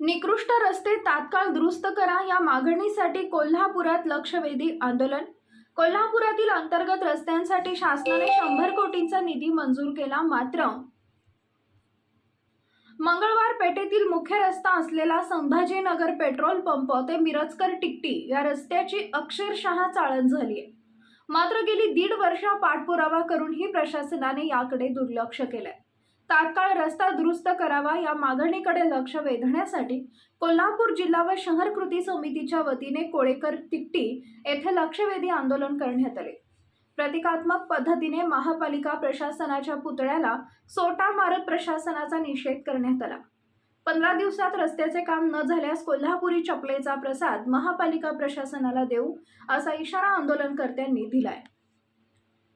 निकृष्ट रस्ते तात्काळ दुरुस्त करा या मागणीसाठी कोल्हापुरात लक्षवेधी आंदोलन. कोल्हापुरातील अंतर्गत रस्त्यांसाठी शासनाने शंभर कोटींचा निधी मंजूर केला मात्र मंगळवार पेठेतील मुख्य रस्ता असलेला संभाजीनगर पेट्रोल पंप ते मिरजकर टिकटी या रस्त्याची अक्षरशः चाळण झाली आहे मात्र गेली दीड वर्ष पाठपुरावा करूनही प्रशासनाने याकडे दुर्लक्ष केलंय. तात्काळ रस्ता दुरुस्त करावा या मागणीकडे लक्ष वेधण्यासाठी कोल्हापूर जिल्हा व शहर कृती समितीच्या वतीने कोळेकर तिट्टी येथे लक्षवेधी आंदोलन करण्यात आले. प्रतिकात्मक पद्धतीने महापालिका प्रशासनाच्या पुतळ्याला सोटा मारत प्रशासनाचा निषेध करण्यात आला. पंधरा दिवसात रस्त्याचे काम न झाल्यास कोल्हापुरी चपलेचा प्रसाद महापालिका प्रशासनाला देऊ असा इशारा आंदोलनकर्त्यांनी दिलाय.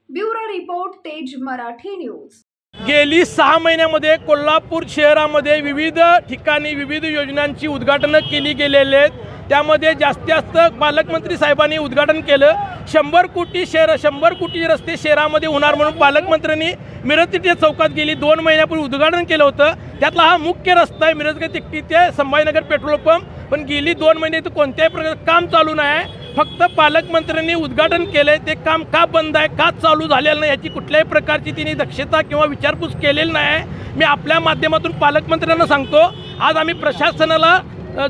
ब्युरो रिपोर्ट तेज मराठी न्यूज. गेली सहा महिन्यामध्ये कोल्हापूर शहरामध्ये विविध ठिकाणी विविध योजनांची उद्घाटनं केली गेलेली आहेत. त्यामध्ये जास्तीत जास्त पालकमंत्री साहेबांनी उद्घाटन केलं. शंभर कोटी शहर शंभर कोटी रस्ते शहरामध्ये होणार म्हणून पालकमंत्र्यांनी मिरज तिथे चौकात गेली. दोन महिन्यापूर्वी उद्घाटन केलं होतं. त्यातला हा मुख्य रस्ता आहे मिरज तिकटी ते संभाजीनगर पेट्रोल पंप. पण गेली दोन महिने इथं कोणत्याही प्रकारचं काम चालू नाही आहे. फक्त पालकमंत्र्यांनी उद्घाटन केलंय. ते काम का बंद आहे का चालू झालेलं नाही याची कुठल्याही प्रकारची तिने दक्षता किंवा विचारपूस केलेली नाही. आहे मी आपल्या माध्यमातून पालकमंत्र्यांना सांगतो आज आम्ही प्रशासनाला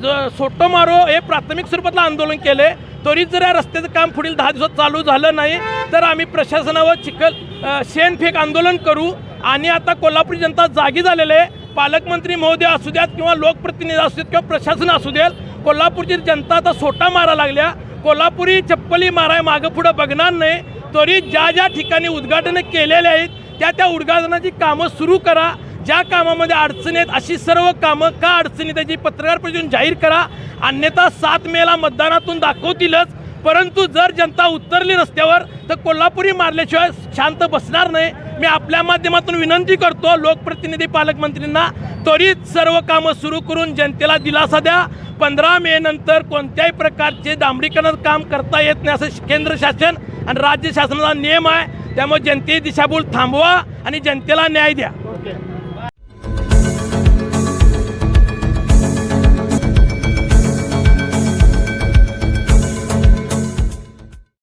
ज- सोटो मारो हे प्राथमिक स्वरूपातलं आंदोलन केलं आहे जर या रस्त्याचं काम पुढील दहा दिवसात चालू झालं नाही तर आम्ही प्रशासनावर चिखल शेण शेणफेक आंदोलन करू. आणि आता कोल्हापूर जनता जागी झालेले आहे. पालकमंत्री महोदय असू द्यात किंवा लोकप्रतिनिधी असू द्यात किंवा प्रशासन असू देत कोल्हापूरची जनता आता सोटा मारा लागल्या. कोल्हापुरी चप्पली माराय मागं पुढं बघणार नाही तरी ज्या ज्या ठिकाणी उद्घाटनं केलेले आहेत त्या त्या उद्घाटनाची कामं सुरू करा. ज्या कामामध्ये अडचणी आहेत अशी सर्व कामं का अडचणी त्याची पत्रकार परिषदेतून जाहीर करा. अन्यथा सात मेला मतदानातून दाखवतीलच परंतु जर जनता उतरली रस्त्यावर तर कोल्हापुरी मारल्याशिवाय शांत बसणार नाही. मी आपल्या माध्यमातून विनंती करतो लोकप्रतिनिधी पालकमंत्रींना त्वरित सर्व कामं सुरू करून जनतेला दिलासा द्या. पंधरा मे नंतर कोणत्याही प्रकारचे डांबरीकरण काम करता येत नाही असं केंद्र शासन आणि राज्य शासनाचा नियम आहे. त्यामुळे जनतेची दिशाभूल थांबवा आणि जनतेला न्याय द्या.